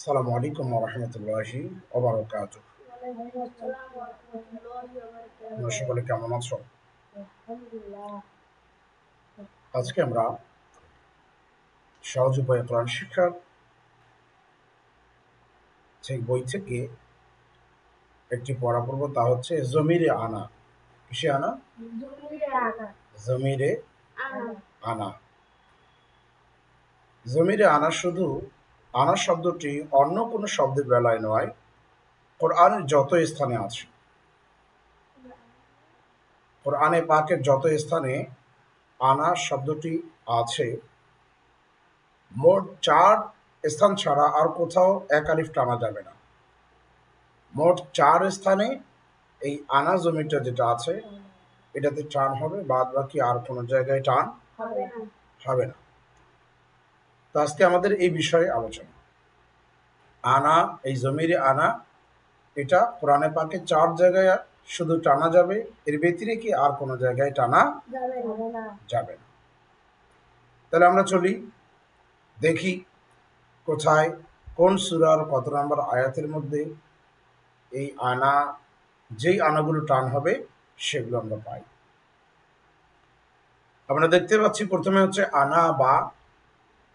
আসসালামু আলাইকুম কেমন আছো? আজকে আমরা সহজ উপায়ে কোরআন শিক্ষার সেই বই থেকে একটি পড়া পড়ব, তা হচ্ছে জমিরে আনা। কিসে আনা? জমিরে আনা। জমিরে আনা শুধু আনা শব্দটি অন্য কোনো শব্দের বেলায় নয় কোরআনের যত স্থানে আছে। কোরআনে পাকের যত স্থানে আনা শব্দটি আছে মোট চার স্থান ছাড়া আর কোথাও এক আলিফ টানা যাবে না। মোট চার স্থানে এই আনা জমিটা যেটা আছে এটাতে টান হবে বাদ বাকি আর কোনো জায়গায় টান হবে না। তো আজকে আমাদের এই বিষয়ে আলোচনা। আনা এই জমিরে আনা এটা কোরআনে পাকে চার জায়গায় শুধু টানা যাবে এর ব্যতিরেকে আর কোনো জায়গায় টানা যাবে না। তাহলে আমরা চলি দেখি কোথায় কোন সুরার কত নম্বর আয়াতের মধ্যে এই আনা যেই আনাগুলো টান হবে সেগুলো আমরা পাই। আমরা দেখতে পাচ্ছি প্রথমে হচ্ছে আনা বা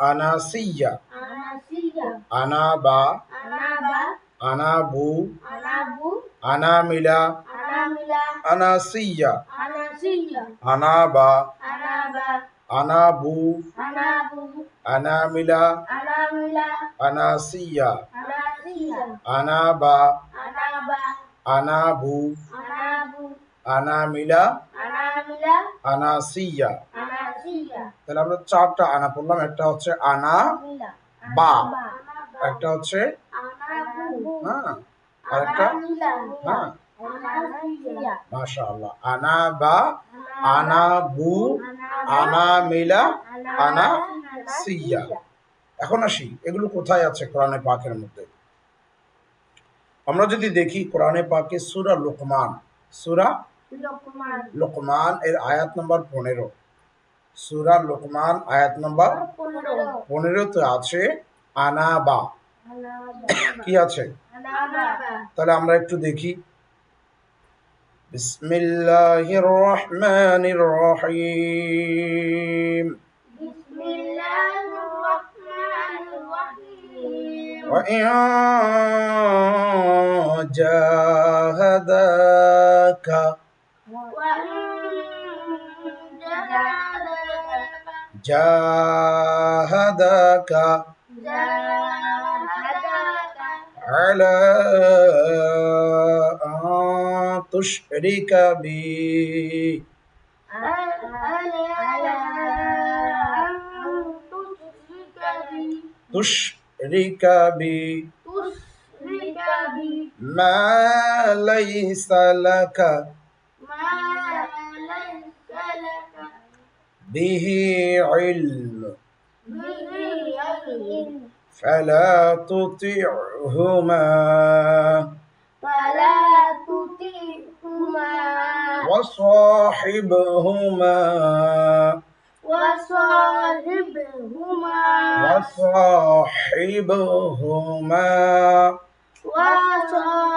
আনা মিলা আনা সিয়া আনা বা আনা বু আনা মিলা আনা সিয়া আনা তাহলে আমরা চারটা আনা পড়লাম একটা হচ্ছে আনা বা একটা হচ্ছে হ্যাঁ হ্যাঁ। মাশা আল্লাহ আনা বা আনা বু আনা মিলা আনা সিয়া। এখন আসি এগুলো কোথায় আছে কোরআনে পাকের মধ্যে? আমরা যদি দেখি কোরআনে পাকে সুরা লোকমান সুরা লোকমান এর আয়াত নম্বর পনেরো। সুরা লোকমান আয়াত নম্বর পনেরোতে আছে আনা বা কি আছে তাহলে আমরা একটু দেখি বিসমিল্লাহির রহমানির রহিম وإن جاهداك جاهداك على أن تشرك بي. تشرك بي. ما ليس لك. به علم. فلا تطعهما. فلا تطعهما. وصاحبهما. وصاحبهما. وصاحبهما. وصاحبهما.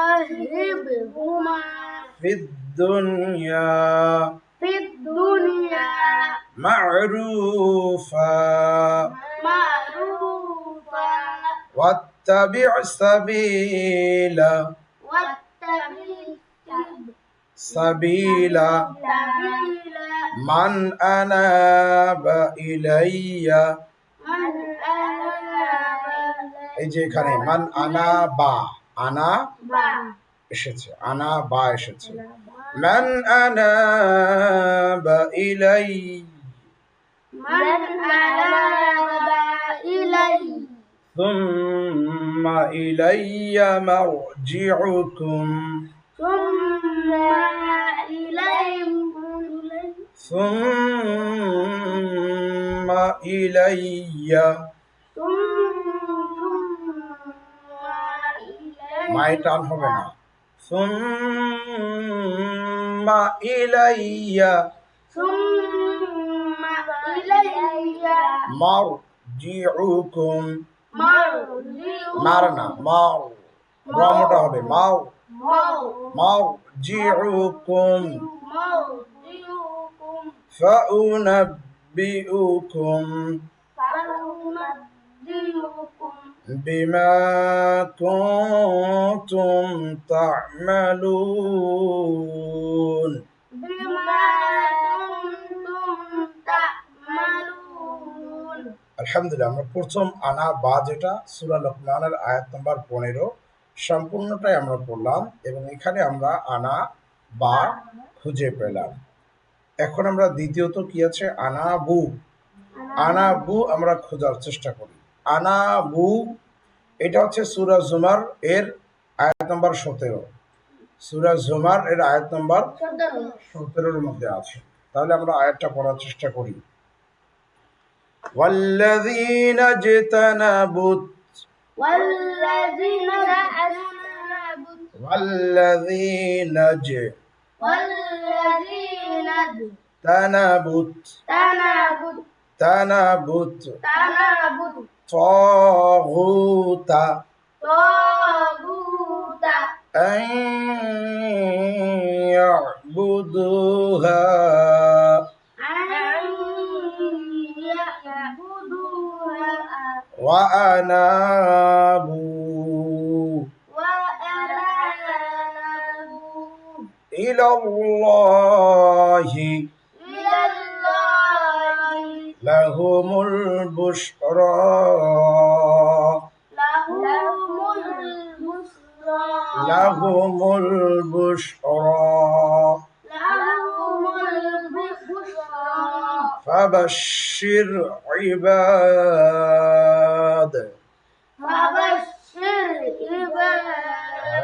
في الدنيا. في الدنيا. معروفا معروفا واتبع سبيل واتبع سبيل سبيل من أناب إلي من أناب এই যে এখানে মান আনা বা আনা বা এসেছে আনা বা এসেছে মান আনাবা ইলাই من أناب إلي ثم إلي مرجعكم ثم إليكم ثم إلي মাই টান হবে না ثم إلي ثم إلي مرجعكم مرجعكم মার না মাও রমটা হবে মাও مرجعكم مرجعكم فأنبئكم فأنبئكم بما كنتم تعملون بما আলহামদুলিল্লাহ আমরা প্রথম আনা বা যেটা সুরা লোকমানের আয়াত নম্বর পনেরো সম্পূর্ণটাই আমরা পড়লাম এবং এখানে আমরা আনা বা খুঁজে পেলাম। এখন আমরা দ্বিতীয়ত কি আছে? আনা বু। আনা বু আমরা খোঁজার চেষ্টা করি। আনা বু এটা হচ্ছে সুরা জুমার এর আয়াত নম্বর সতেরো। সুরা জুমার এর আয়াত নম্বর সতেরোর মধ্যে আছে। তাহলে আমরা আয়াতটা পড়ার চেষ্টা করি। والذين اجتنبوا والذين جعلوا والذين اجتنبوا والذين تنبوا تنابوا تنبوا تنابوا طاغوت طاغوت أن يعبدوها. وأنابوا وأنابوا إلى الله إلى الله لهم البشرى لهم البشرى فبشر عباد فبشر عباد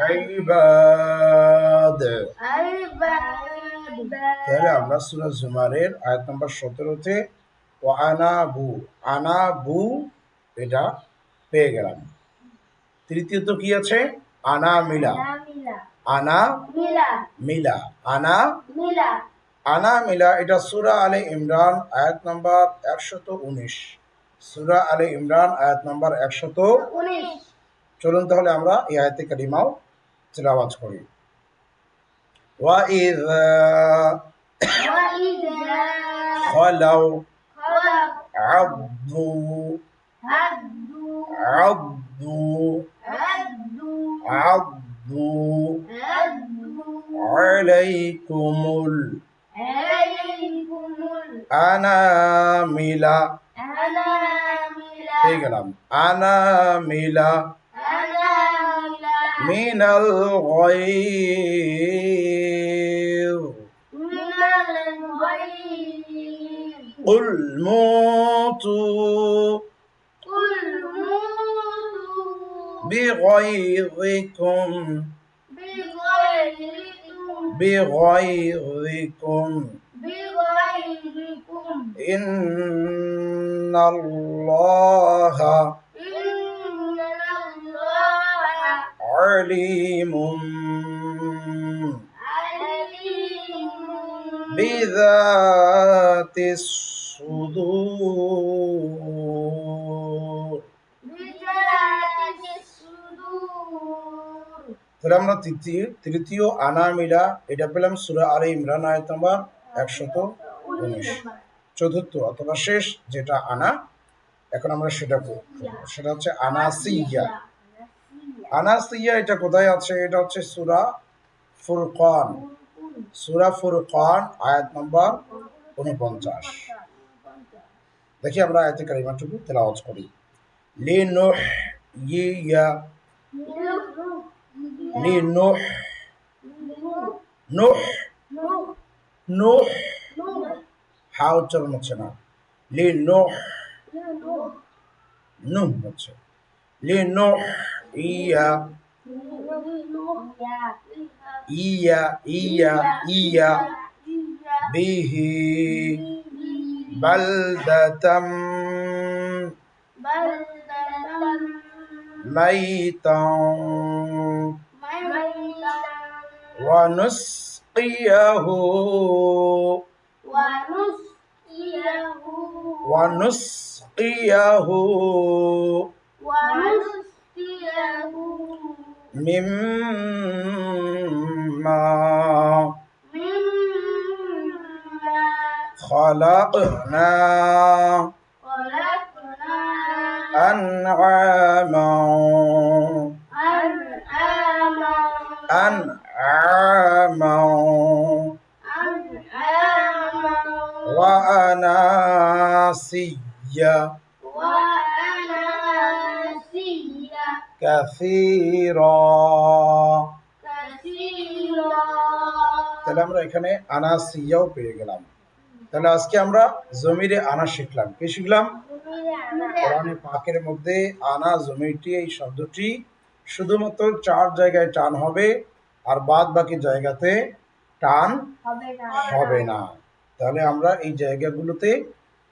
عباد عباد তাহলে আমরা সুরা জুমারের আয়াত নম্বর সতেরোতে ও আনা বু আনা বু এটা পেয়ে গেলাম তৃতীয়ত কি আছে আনা মিলা মিলা আনা মিলা মিলা আনা মিলা আনা মিলা এটা সুরা আলে ইমরান আয়াত নম্বর একশত উনিশ সুরা আলে ইমরান আয়াত নম্বর একশত উনিশ চলুন তাহলে আমরা এই আয়াতে কারিমাও তেলাওয়াত করি وإذا وإذا خلوا خلق عضوا هدوا عضوا هدوا عضوا هدوا عليكم عليكم الأنامل الأنامل পেয়ে গেলাম আনামিলা أنامل من الغيظ من الغيظ قل موتوا قل موتوا بغيظكم بغيظكم بغيظكم. بغيظكم. إن الله إن الله عليم عليم. بذات الصدور আমরা তৃতীয় তৃতীয় আনামিলা এটা পেলাম সুরা আলী ইমরান, আয়াত নাম্বার একশত উনিশ। চতুর্থ অথবা শেষ যেটা আনা, এখন আমরা সেটা। সেটা হচ্ছে আনাসিয়া। আনাসিয়া এটা কোথায় আছে? এটা হচ্ছে সুরা ফুরকান। সুরা ফুরকান, আয়াত নম্বর উনপঞ্চাশ। দেখি আমরা আয়াতে কারিমাটুকু তেলাওয়াজ করি। লিনুহ ইয়া লিনুহ নুহ নুহ হা উচ্চারণ হচ্ছে না লিনুহ নুহ হচ্ছে লিনুহইয়া ইয়া ইয়া ইয়া বিহি বালদাতাম মাইতাম ونسقيه. ونسقيه. مما خلقنا أنعاما. أنعاما. وأناسيا كثيرا তাহলে আমরা এখানে আনাসিয়াও পেয়ে গেলাম তাহলে আজকে আমরা জমিরে আনা শিখলাম কি শিখলাম কোরআনে পাকের মধ্যে আনা জমিটি এই শব্দটি শুধুমাত্র চার জায়গায় টান হবে আর বাদ বাকি জায়গাতে টান হবে না। তাহলে আমরা এই জায়গাগুলোতে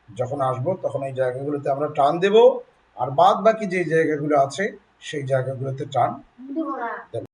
যখন আসব তখন এই জায়গাগুলোতে আমরা টান দেব। আর বাদ বাকি যে জায়গাগুলো আছে সেই জায়গাগুলোতে টান দেব।